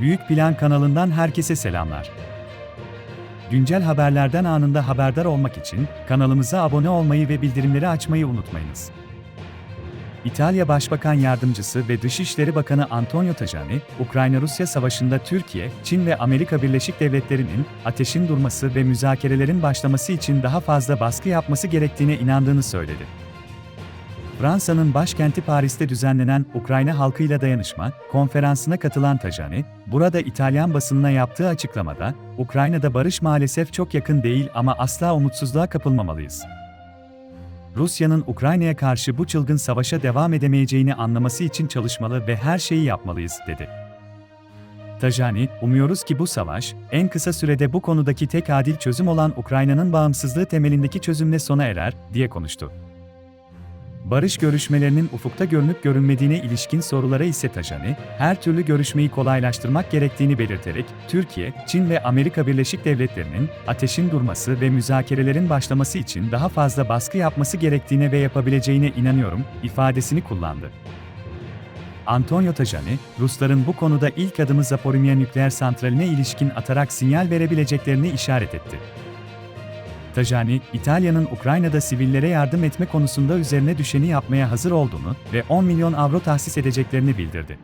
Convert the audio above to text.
Büyük Plan kanalından herkese selamlar. Güncel haberlerden anında haberdar olmak için kanalımıza abone olmayı ve bildirimleri açmayı unutmayınız. İtalya Başbakan Yardımcısı ve Dışişleri Bakanı Antonio Tajani, Ukrayna-Rusya savaşında Türkiye, Çin ve Amerika Birleşik Devletleri'nin ateşin durması ve müzakerelerin başlaması için daha fazla baskı yapması gerektiğine inandığını söyledi. Fransa'nın başkenti Paris'te düzenlenen Ukrayna halkıyla dayanışma konferansına katılan Tajani, burada İtalyan basınına yaptığı açıklamada, Ukrayna'da barış maalesef çok yakın değil ama asla umutsuzluğa kapılmamalıyız. Rusya'nın Ukrayna'ya karşı bu çılgın savaşa devam edemeyeceğini anlaması için çalışmalı ve her şeyi yapmalıyız, dedi. Tajani, umuyoruz ki bu savaş, en kısa sürede bu konudaki tek adil çözüm olan Ukrayna'nın bağımsızlığı temelindeki çözümle sona erer, diye konuştu. Barış görüşmelerinin ufukta görünüp görünmediğine ilişkin sorulara ise Tajani, her türlü görüşmeyi kolaylaştırmak gerektiğini belirterek, Türkiye, Çin ve Amerika Birleşik Devletleri'nin ateşin durması ve müzakerelerin başlaması için daha fazla baskı yapması gerektiğine ve yapabileceğine inanıyorum, ifadesini kullandı. Antonio Tajani, Rusların bu konuda ilk adımı Zaporimya nükleer santraline ilişkin atarak sinyal verebileceklerini işaret etti. Tajani, İtalya'nın Ukrayna'da sivillere yardım etme konusunda üzerine düşeni yapmaya hazır olduğunu ve 10 milyon avro tahsis edeceklerini bildirdi.